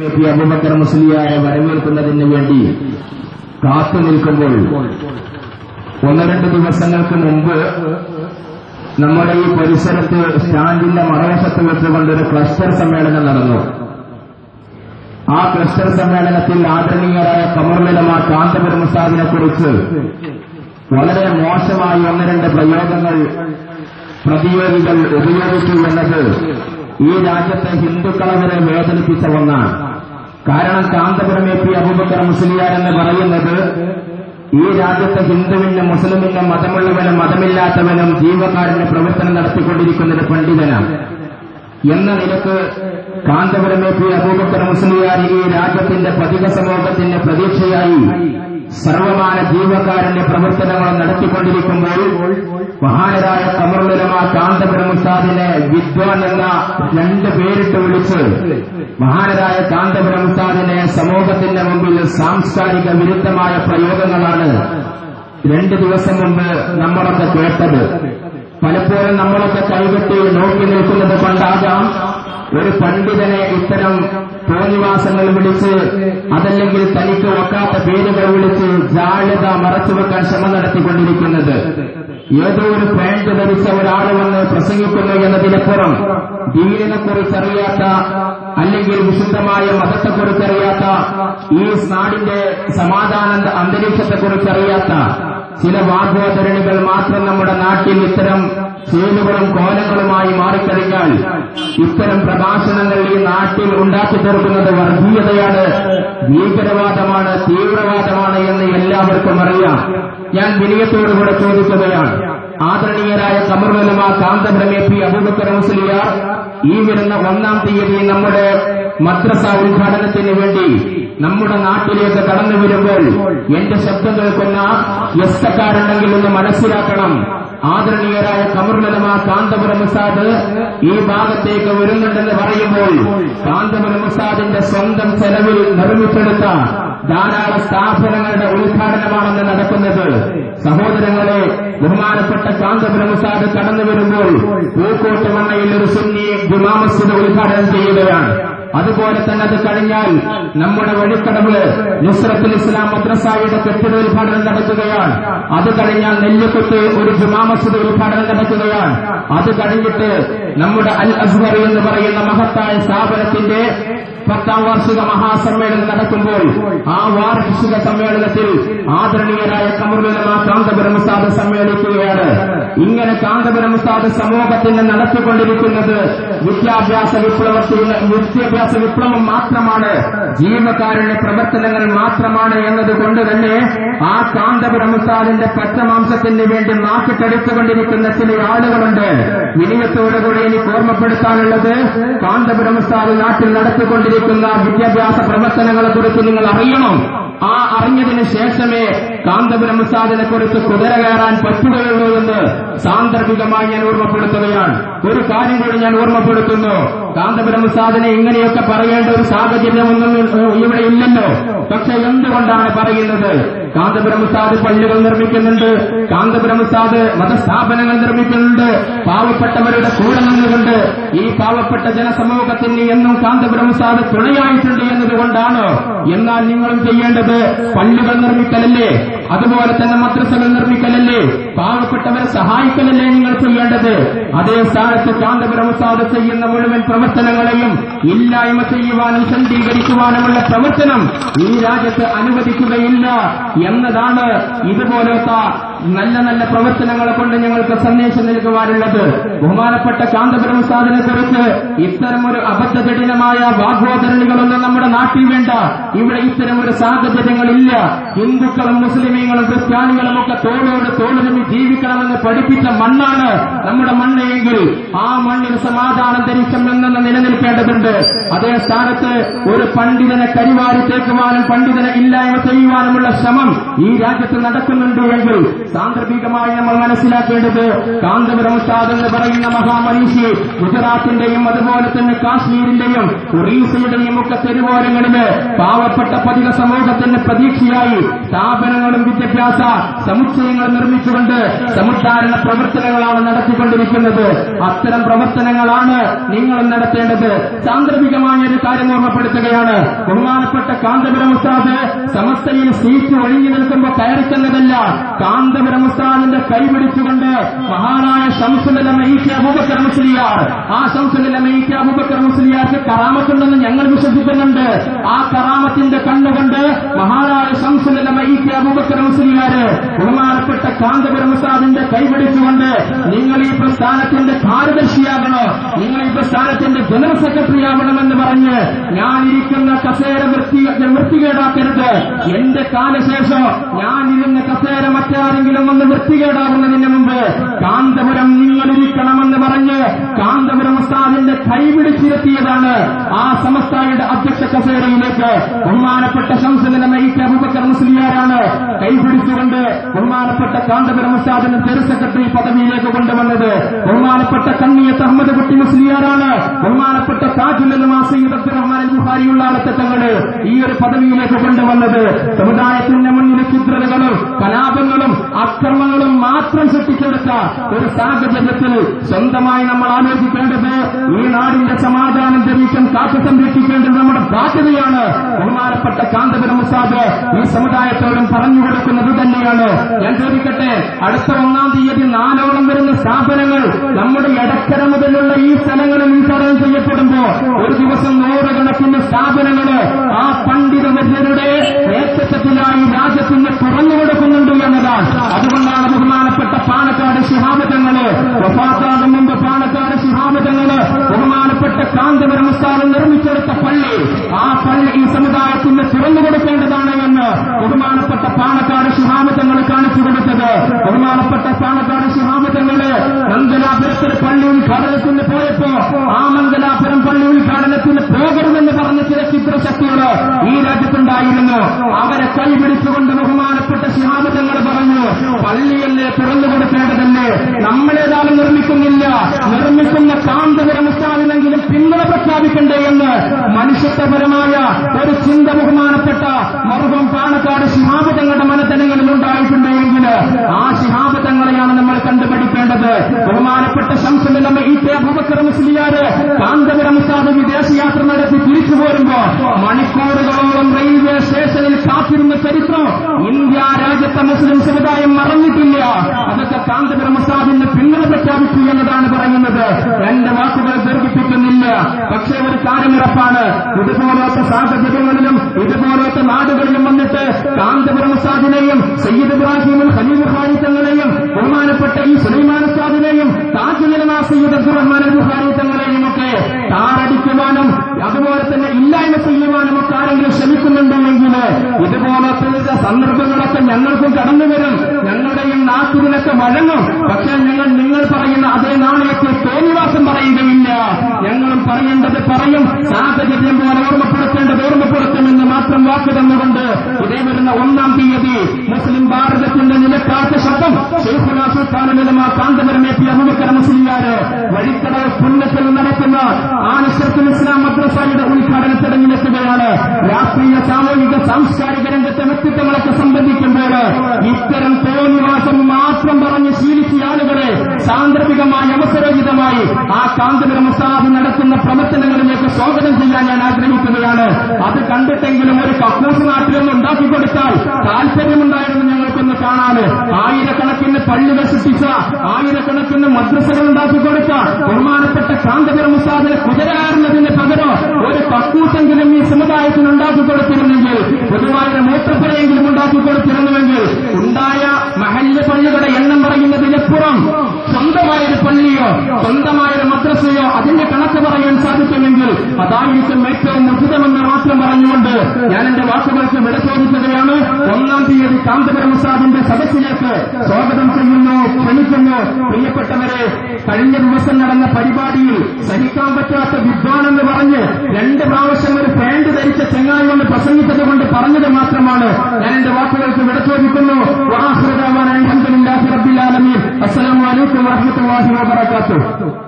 അബൂബക്കർ മുസ്ലിയാരെ വരവേൽക്കുന്നതിന് വേണ്ടി കാത്തു നിൽക്കുമ്പോൾ ഒന്ന് രണ്ട് ദിവസങ്ങൾക്ക് മുമ്പ് നമ്മുടെ ഈ പരിസരത്ത് സ്റ്റാൻഡിന്റെ മറുവശത്ത് വെച്ചുകൊണ്ട് ഒരു ക്ലസ്റ്റർ സമ്മേളനം നടന്നു. ആ ക്ലസ്റ്റർ സമ്മേളനത്തിൽ ആദരണീയരായ കമറുലമ കാന്തപുരം ഉസ്താദിനെ കുറിച്ച് വളരെ മോശമായി ഒന്ന് രണ്ട് പ്രയോഗങ്ങൾ പ്രതിയോഗികൾ ഉപയോഗിച്ചു എന്നത് ഈ രാജ്യത്തെ ഹിന്ദുക്കളെ വരെ വേദനിപ്പിച്ച ഒന്നാണ്. കാരണം കാന്തപുരം പി അബൂബക്കർ മുസ്ലിയാർ എന്ന് പറയുന്നത് ഈ രാജ്യത്തെ ഹിന്ദുവിനും മുസ്ലിമിനും മതമുള്ളവനും മതമില്ലാത്തവനും ജീവകാരന്റെ പ്രവർത്തനം നടത്തിക്കൊണ്ടിരിക്കുന്ന ഒരു പണ്ഡിതനാണ്. എന്ന നിലയ്ക്ക് കാന്തപുരം പി അബൂബക്കർ മുസ്ലിയാർ ഈ രാജ്യത്തിന്റെ പതിക സമൂഹത്തിന്റെ പ്രതീക്ഷയായി സർവമാന ജീവകാരന്റെ പ്രവർത്തനങ്ങൾ നടത്തിക്കൊണ്ടിരിക്കുമ്പോൾ മഹാനരായ കമറുലമ കാന്തപുരം ഉസ്താദിനെ വിദ്വാൻ എന്ന രണ്ട് പേരിട്ട് വിളിച്ച് മഹാനരായ കാന്തപുരം ഉസ്താദിനെ സമൂഹത്തിന്റെ മുമ്പിൽ സാംസ്കാരിക വിരുദ്ധമായ പ്രയോഗങ്ങളാണ് രണ്ട് ദിവസം മുമ്പ് നമ്മളൊക്കെ കേട്ടത്. പലപ്പോഴും നമ്മളൊക്കെ കൈകെട്ടി നോക്കി നിൽക്കുന്നത് കൊണ്ടാകാം. ഒരു പണ്ഡിതനെ ഇത്തരം തോന്നിവാസങ്ങൾ വിളിച്ച് അതല്ലെങ്കിൽ തനിക്ക് ഒക്കാത്ത പേരുകൾ വിളിച്ച് ജാള്യത മറച്ചുവെക്കാൻ ശ്രമം നടത്തിക്കൊണ്ടിരിക്കുന്നത്. ഏതോ ഒരു പാൻഡ് ധരിച്ച ഒരാൾ വന്ന് പ്രസംഗിക്കുന്നു എന്നതിനപ്പുറം ദീനിനെ കുറിച്ചറിയാത്ത അല്ലെങ്കിൽ വിശുദ്ധമായ മതത്തെക്കുറിച്ചറിയാത്ത ഈ നാടിന്റെ സമാധാന അന്തരീക്ഷത്തെക്കുറിച്ചറിയാത്ത ചില വാഗ്വാധരണികൾ മാത്രം നമ്മുടെ നാട്ടിൽ ഇത്തരം ചേലുകളും കോലങ്ങളുമായി മാറിക്കഴിഞ്ഞാൽ ഇത്തരം പ്രഭാഷണങ്ങൾ ഈ നാട്ടിൽ ഉണ്ടാക്കി തീർക്കുന്നത് വർഗീയതയാണ് ഭീകരവാദമാണ് തീവ്രവാദമാണ് എന്ന് എല്ലാവർക്കും അറിയാം. ഞാൻ വിനയത്തോടുകൂടെ ചോദിക്കുകയാണ്. ആദരണീയരായ സമർവലമ കാന്തപുരം എ പി അബൂബക്കർ മുസ്ലിയാർ ഈ വരുന്ന ഒന്നാം തീയതി നമ്മുടെ മദ്രസ ഉദ്ഘാടനത്തിന് വേണ്ടി നമ്മുടെ നാട്ടിലേക്ക് കടന്നു വരുമ്പോൾ എന്റെ ശബ്ദം കേൾക്കുന്ന വ്യസ്തക്കാരുണ്ടെങ്കിൽ ഒന്ന് മനസ്സിലാക്കണം. ആദരണീയരായ കമറുലമ കാന്തപുരം ഉസ്താദ് ഈ ഭാഗത്തേക്ക് വരുന്നുണ്ടെന്ന് പറയുമ്പോൾ കാന്തപുരം മുസാദിന്റെ സ്വന്തം ചെലവിൽ നിർമ്മിച്ചെടുത്ത ധാരാളം സ്ഥാപനങ്ങളുടെ ഉദ്ഘാടനമാണെന്ന് നടക്കുന്നത്. സഹോദരങ്ങളെ ബഹുമാനപ്പെട്ട കാന്തപുരം ഉസ്താദ് കടന്നു വരുമ്പോൾ പൂക്കോട്ട് മണ്ണയിൽ ഒരു സുന്നി ജുമാ മസ്ജിദ് ഉദ്ഘാടനം ചെയ്യുകയാണ്. അതുപോലെ തന്നെ അത് കഴിഞ്ഞാൽ നമ്മുടെ വഴിക്കടവ് നുസ്രത്തുൽ ഇസ്ലാം മദ്രസായുടെ കെട്ടിട ഉദ്ഘാടനം നടക്കുകയാണ് അത് കഴിഞ്ഞാൽ നെല്ലിക്കുത്ത് ഒരു ജുമാ മസ്ജിദ് ഉദ്ഘാടനം നടക്കുകയാണ് അത് കഴിഞ്ഞിട്ട് നമ്മുടെ അൽ അസ്ഹർ എന്ന് പറയുന്ന മഹത്തായ സ്ഥാപനത്തിന്റെ പത്താം വാർഷിക മഹാസമ്മേളനം നടക്കുമ്പോൾ ആ വാർഷിക സമ്മേളനത്തിൽ ആദരണീയരായ കമറുലമ കാന്തപുരം ഉസ്താദ് സമ്മേളിക്കുകയാണ്. ഇങ്ങനെ കാന്തപുരം ഉസ്താദ് സമൂഹത്തിന് നടത്തിക്കൊണ്ടിരിക്കുന്നത് വിദ്യാഭ്യാസ വിപ്ലവത്തിന് വിദ്യാഭ്യാസ വിപ്ലവം മാത്രമാണ്. ജീവകാരുടെ പ്രവർത്തനങ്ങൾ മാത്രമാണ് എന്നതുകൊണ്ട് തന്നെ ആ കാന്തപുരം ഉസ്താദിന്റെ പച്ചമാംസത്തിന് വേണ്ടി നാക്കിട്ടടിച്ചുകൊണ്ടിരിക്കുന്ന ചില ആളുകളുണ്ട്. വിനയത്തോടുകൂടി എനിക്ക് ഓർമ്മപ്പെടുത്താനുള്ളത് കാന്തപുരം ഉസ്താദ് നാട്ടിൽ നടത്തിക്കൊണ്ടിരിക്കുന്ന വിദ്യാഭ്യാസ പ്രവർത്തനങ്ങളെക്കുറിച്ച് നിങ്ങൾ അറിയണം. ആ അറിഞ്ഞതിന് ശേഷമേ കാന്തപുരം ഉസ്താദിനെ കുറിച്ച് കുതിര കയറാൻ പറ്റുകയുള്ളൂ എന്ന് സാന്ദർഭികമായി ഞാൻ ഓർമ്മപ്പെടുത്തുകയാണ്. ഒരു കാര്യം കൂടി ഞാൻ ഓർമ്മപ്പെടുത്തുന്നു. കാന്തപുരം ഉസ്താദിനെ ഇങ്ങനെയൊക്കെ പറയേണ്ട ഒരു സാഹചര്യമൊന്നും ഇവിടെ ഇല്ലല്ലോ. പക്ഷെ എന്തുകൊണ്ടാണ് പറയുന്നത്? കാന്തപുരം ഉസ്താദ് പള്ളികൾ നിർമ്മിക്കുന്നുണ്ട്. കാന്തപുരം ഉസ്താദ് മതസ്ഥാപനങ്ങൾ നിർമ്മിക്കുന്നുണ്ട്. പാവപ്പെട്ടവരുടെ കൂടെ നിന്നുകൊണ്ട് ഈ പാവപ്പെട്ട ജനസമൂഹത്തിന് എന്നും കാന്തപുരം ഉസ്താദ് തുണയായിട്ടുണ്ട് എന്നതുകൊണ്ടാണ്? എന്നാൽ നിങ്ങളും ചെയ്യേണ്ടത് പള്ളികൾ നിർമ്മിക്കലല്ലേ? അതുപോലെ തന്നെ മദ്രസകൾ നിർമ്മിക്കലല്ലേ? പാവപ്പെട്ടവരെ സഹായിക്കലല്ലേ നിങ്ങൾ ചെയ്യേണ്ടത്? അതേ സ്ഥാനത്ത് കാന്തപുരം സാധ ചെയ്യുന്ന മുഴുവൻ പ്രവർത്തനങ്ങളെയും ഇല്ലായ്മ ചെയ്യുവാനും ശണ്ഡീകരിക്കുവാനുമുള്ള പ്രവർത്തനം ഈ രാജ്യത്ത് അനുവദിക്കുകയില്ല എന്നതാണ് ഇതുപോലത്തെ നല്ല നല്ല പ്രവർത്തനങ്ങളെ കൊണ്ട് ഞങ്ങൾക്ക് സന്ദേശം നൽകുവാനുള്ളത്. ബഹുമാനപ്പെട്ട കാന്തപുരം സാധനെ കുറിച്ച് ഇത്തരം ഒരു അബദ്ധജടിലമായ വാഗ്വാദരണികളൊന്നും നമ്മുടെ നാട്ടിൽ വേണ്ട. ഇവിടെ ഇത്തരം ഒരു സാഹചര്യങ്ങളില്ല. ഹിന്ദുക്കളും മുസ്ലിമീങ്ങളും ക്രിസ്ത്യാനികളും ഒക്കെ തോളോട് തോളിനി ജീവിക്കണമെന്ന് പഠിപ്പിച്ച മണ്ണാണ് നമ്മുടെ മണ്ണെങ്കിൽ ആ മണ്ണിൽ സമാധാനം ധരിക്കും എന്നെന്ന് നിലനിൽക്കേണ്ടതുണ്ട്. അതേ സ്ഥാനത്ത് ഒരു പണ്ഡിതനെ കരിവാരി തേക്കുവാനും പണ്ഡിതനെ ഇല്ലായ്മ ചെയ്യുവാനുമുള്ള ശ്രമം ഈ രാജ്യത്ത് നടക്കുന്നുണ്ട് എങ്കിൽ സാന്ദർഭികമായി നമ്മൾ മനസ്സിലാക്കേണ്ടത് കാന്തപുരം ഉസ്താദ് എന്ന് പറയുന്ന മഹാമനീഷി ഗുജറാത്തിന്റെയും അതുപോലെ തന്നെ കാശ്മീരിന്റെയും ഒറീസയുടെയും ഒക്കെ തെരുവോരങ്ങളിൽ പാവപ്പെട്ട പതിക സമൂഹത്തിന് പ്രതീക്ഷയായി സ്ഥാപനങ്ങളും വിദ്യാഭ്യാസ സമുച്ചയങ്ങൾ നിർമ്മിച്ചുകൊണ്ട് സമുദ്ധാരണ പ്രവർത്തനങ്ങളാണ് നടത്തിക്കൊണ്ടിരിക്കുന്നത്. അത്തരം പ്രവർത്തനങ്ങളാണ് നിങ്ങൾ നടത്തേണ്ടത്. സാന്ദർഭികമായ ഒരു കാര്യം ഓർമ്മപ്പെടുത്തുകയാണ്. ബഹുമാനപ്പെട്ട കാന്തപുരം ഉസ്താദ് സമസ്തയിൽ സീറ്റ് ഒഴിഞ്ഞു നിൽക്കുമ്പോൾ കയറിച്ചെന്നതല്ല. കാന്തപുരം ഉസ്താദിന്റെ കൈപിടിച്ചുകൊണ്ട് മഹാനായ ശംസുലമയിക്ക് അബൂബക്കർ മുസ്ലിയാർ ആ ശംസുലമയിക്ക് അബൂബക്കർ മുസ്ലിയാർക്ക് കറാമത്തുണ്ടെന്ന് ഞങ്ങൾ വിശ്വസിക്കുന്നുണ്ട്. ആ കറാമത്തിന്റെ കണ്ണുകൊണ്ട് മഹാനായ ശംസുലമയിക്ക് അബൂബക്കർ മുസ്ലിയാര് ബഹുമാനപ്പെട്ട കാന്തപുരം ഉസ്താദിന്റെ കൈപിടിച്ചുകൊണ്ട് നിങ്ങൾ ഈ പ്രസ്ഥാനത്തിന്റെ കാര്യദർശിയാകണോ നിങ്ങൾ ഈ പ്രസ്ഥാനത്തിന്റെ ജനറൽ സെക്രട്ടറി ആവണമെന്ന് പറഞ്ഞ് ഞാനിരിക്കുന്ന കസേര വൃത്തി വൃത്തികേടാക്കരുത്. എന്റെ കാലശേഷം ഞാനിരുന്ന കസേര മറ്റാരെങ്കിലും ഒന്ന് വൃത്തികേടാകുന്നതിന് മുമ്പ് കാന്തപുരം നിങ്ങളിരിക്കണമെന്ന് പറഞ്ഞ് കാന്തപുരം സാദിന്റെ കൈപിടിച്ചിരുത്തിയതാണ് ആ സമസ്തയുടെ അധ്യക്ഷ കസേരയിലേക്ക് ബഹുമാനപ്പെട്ട ശംസുലമയിക്ക് അബൂബക്കർ മുസ്ലിയാരാണ്. കൈപിടിച്ചുകൊണ്ട് ബഹുമാനപ്പെട്ട കാന്തപുരം ഉസ്താദിന്റെ തെരു സെക്രട്ടറി പദവിയിലേക്ക് കൊണ്ടുവന്നത് ബഹുമാനപ്പെട്ട കണ്ണിയത്ത് അഹമ്മദ് കുട്ടി മുസ്ലിയാറാണ് ബഹുമാനപ്പെട്ട താജുലമാ സയ്യിദ് അബ്ദുറഹ്മാൻ ബുഹാരിയുള്ള ബുഖാരിയുള്ള ആളത്തങ്ങൾ ഈ ഒരു പദവിയിലേക്ക് കൊണ്ടുവന്നത്. സമുദായത്തിന്റെ മാത്രം സൃഷ്ടിച്ചെടുത്ത ഒരു സാഹചര്യത്തിൽ സ്വന്തമായി നമ്മൾ ആലോചിക്കേണ്ടത് ഈ നാടിന്റെ സമാധാന അന്തരീക്ഷം കാത്തു സംരക്ഷിക്കേണ്ടത് നമ്മുടെ ബാധ്യതയാണ്. ബഹുമാനപ്പെട്ട കാന്തപുരം മുസാദ് ഈ സമുദായത്തോടും പറഞ്ഞു കൊടുക്കുന്നത് തന്നെയാണ്. ഞാൻ ചോദിക്കട്ടെ അടുത്ത ഒന്നാം തീയതി നാലോളം വരുന്ന സ്ഥാപനങ്ങൾ നമ്മുടെ ഇടക്കര മുതലുള്ള ഈ സ്ഥലങ്ങളിൽ ഉദ്ഘാടനം ചെയ്യപ്പെടുമ്പോ ഒരു ദിവസം നൂറുകണക്കിന് സ്ഥാപനങ്ങൾ ആ പണ്ഡിതവര്യരുടെ നേതൃത്വത്തിലായി രാജ്യത്തിന് തുറന്നു കൊടുക്കുന്നുണ്ട് എന്നതാണ്. അതുകൊണ്ടാണ് ബഹുമാനപ്പെട്ട പാലക്കാട് ശിഹാബതങ്ങൾ വഫാത്താകും മുമ്പ് പാലക്കാട് ശിഹാബതങ്ങൾ ബഹുമാനപ്പെട്ട കാന്തപുരം ഉസ്താദം നിർമ്മിച്ചെടുത്ത പള്ളി. ആ പള്ളി ഈ സമുദായത്തിന് തുറന്നു കൊടുക്കേണ്ടതാണ് എന്ന് ബഹുമാനപ്പെട്ട പാലക്കാട് ശിഹാബതങ്ങൾ കാണിച്ചു കൊടുത്തത്. ബഹുമാനപ്പെട്ട പാലക്കാട് ശിഹാബതങ്ങൾ മംഗലാപുരത്തിൽ പള്ളി ഉദ്ഘാടനത്തിന് പോയപ്പോ ആ മംഗലാപുരം പള്ളി ഉദ്ഘാടനത്തിന് പോകരുതെന്ന് പറഞ്ഞ ചില ചിത്രശക്തികൾ ഈ രാജ്യത്തുണ്ടായിരുന്നു. അവരെ കൈപിടിച്ചുകൊണ്ട് ബഹുമാനപ്പെട്ട ശിഹാബങ്ങൾ പറഞ്ഞു പള്ളിയല്ലേ തുറന്നു കൊടുക്കേണ്ടതല്ലേ? നമ്മളേതാണ് നിർമ്മിക്കുന്നില്ല. നിർമ്മിക്കുന്ന കാന്തപുരം ഉസ്താദിനെങ്കിലും പിന്തുണ പ്രഖ്യാപിക്കണ്ടേ എന്ന്? മനുഷ്യത്വപരമായ ഒരു ചിന്ത ബഹുമാനപ്പെട്ട സ്റ്റേഷനിൽ ചരിത്രം. ഇന്ത്യ രാജ്യത്തെ മുസ്ലിം സമുദായം മറന്നിട്ടില്ല. അതൊക്കെ കാന്തപുരം പിന്തുണ പ്രഖ്യാപിച്ചു എന്നതാണ് പറയുന്നത്. എന്റെ വാക്കുകൾ ദീർഘിപ്പിക്കുന്നില്ല. പക്ഷേ ഒരു കാര്യം ഉറപ്പാണ്. ഇതുപോലത്തെ സാഹചര്യങ്ങളിലും ഇതുപോലത്തെ നാടുകളിലും വന്നിട്ട് കാന്തപുരം മസാദിനെയും സയ്യിദ് ഇബ്രാഹിമും ഖലീൽ ഹാരിത്തങ്ങളെയും തങ്ങളെയും ബഹുമാനപ്പെട്ട ഈ സുലൈമാൻ ഉസ്താദിനെയും താജുലമാ സയ്യിദ് അബ്ദുറഹ്മാൻ അൽ ഒക്കെ തങ്ങളെയും താറടിക്കുവാനും അതുപോലെ തന്നെ ഇല്ലായ്മ ഒക്കെ ആരെങ്കിലും ശ്രമിക്കുന്നുണ്ടെങ്കിൽ ഇതുപോലത്തെ സന്ദർഭങ്ങളൊക്കെ ഞങ്ങൾക്കും കടന്നു വരും. ഞങ്ങളുടെയും നാട്ടുകളൊക്കെ വഴങ്ങും പക്ഷേ ഞങ്ങൾ നിങ്ങൾ പറയുന്ന അതേ നാണയത്തിൽ തോന്നിവാസം പറയുകയില്ല. ഞങ്ങളും പറയേണ്ടത് പറയും. സാഹചര്യം പോലെ ഓർമ്മപ്പെടുത്തേണ്ടത് വാക്ക് തന്നുകൊണ്ട് ഇതേ വരുന്ന ഒന്നാം തീയതി മുസ്ലിം ഭാരതത്തിന്റെ നിലക്കാത്ത ശബ്ദം സുൽത്താനുലമ കാന്തപുരം എ പി അബുബക്കർ മുസ്ലിയാര് വഴിക്കട പുന്നത്തിൽ നടക്കുന്ന ആനശ്രത്തുൽ ഇസ്ലാം മദ്രസയുടെ ഉദ്ഘാടന ചടങ്ങിലെത്തുകയാണ് രാഷ്ട്രീയ സാമൂഹിക സാംസ്കാരിക രംഗത്തെ വ്യക്തിത്വങ്ങളൊക്കെ സംബന്ധിക്കുമ്പോൾ ഇത്തരം തോന്നിവാസം മാത്രം പറഞ്ഞ് ശീലിച്ച ആളുകളെ സാന്ദർഭികമായി അവസരോചിതമായി ആ കാന്തപുരം മുസ്താദ് നടത്തുന്ന പ്രവർത്തനങ്ങളിലേക്ക് സ്വാഗതം ചെയ്യാൻ ഞാൻ ആഗ്രഹിക്കുകയാണ്. അത് കണ്ടിട്ടെങ്കിലും ഒരു കക്കൂസ് നാട്ടിലൊന്ന് ഉണ്ടാക്കി കൊടുത്താൽ താല്പര്യമുണ്ടായിരുന്നു ഞങ്ങൾക്കൊന്ന് കാണാൻ ആയിരക്കണക്കിന് പള്ളികൾ സൃഷ്ടിച്ച ആയിരക്കണക്കിന് മദ്രസകൾ ഉണ്ടാക്കി കൊടുത്ത ബഹുമാനപ്പെട്ട കാന്തപുരം മുസ്താദിന് കുതിരാറുന്നതിന് പകരം ഒരു കക്കൂസെങ്കിലും ഈ സമുദായത്തിന് ഉണ്ടാക്കി കൊടുത്തിരുന്നെങ്കിൽ പൊതുവായ മൂത്രപ്പുരയെങ്കിലും ഉണ്ടാക്കി കൊടുത്തിരുന്നുവെങ്കിൽ ഉണ്ടായ സ്വന്തമായ ഒരു മദ്രസയോ അതിന്റെ കണക്ക് പറയാൻ സാധിക്കുമെങ്കിൽ അതായിരിക്കും ഏറ്റവും ഉചിതമെന്ന് മാത്രം പറഞ്ഞുകൊണ്ട് ഞാൻ എന്റെ വാക്കുകൾക്ക് വിട ചോദിക്കുകയാണ് ഒന്നാം തീയതി കാന്തപുരം ഉസ്താദിന്റെ സദസ്സിലേക്ക് സ്വാഗതം ചെയ്യുന്നു ക്ഷണിക്കുന്നു. പ്രിയപ്പെട്ടവരെ കഴിഞ്ഞ ദിവസം നടന്ന പരിപാടിയിൽ സഹിക്കാൻ പറ്റാത്ത വിദ്വാനെന്ന് പറഞ്ഞ് രണ്ട് പ്രാവശ്യം ഒരു പാന്റ് ധരിച്ച ചെങ്ങായി കൊണ്ട് പ്രസംഗിച്ചത് കൊണ്ട് പറഞ്ഞത് മാത്രമാണ് ഞാൻ എന്റെ വാക്കുകൾക്ക് വിട ചോദിക്കുന്നു വാഹൃദാവാൻ അലൈക്കും വറഹ്മത്തുള്ളാഹി بس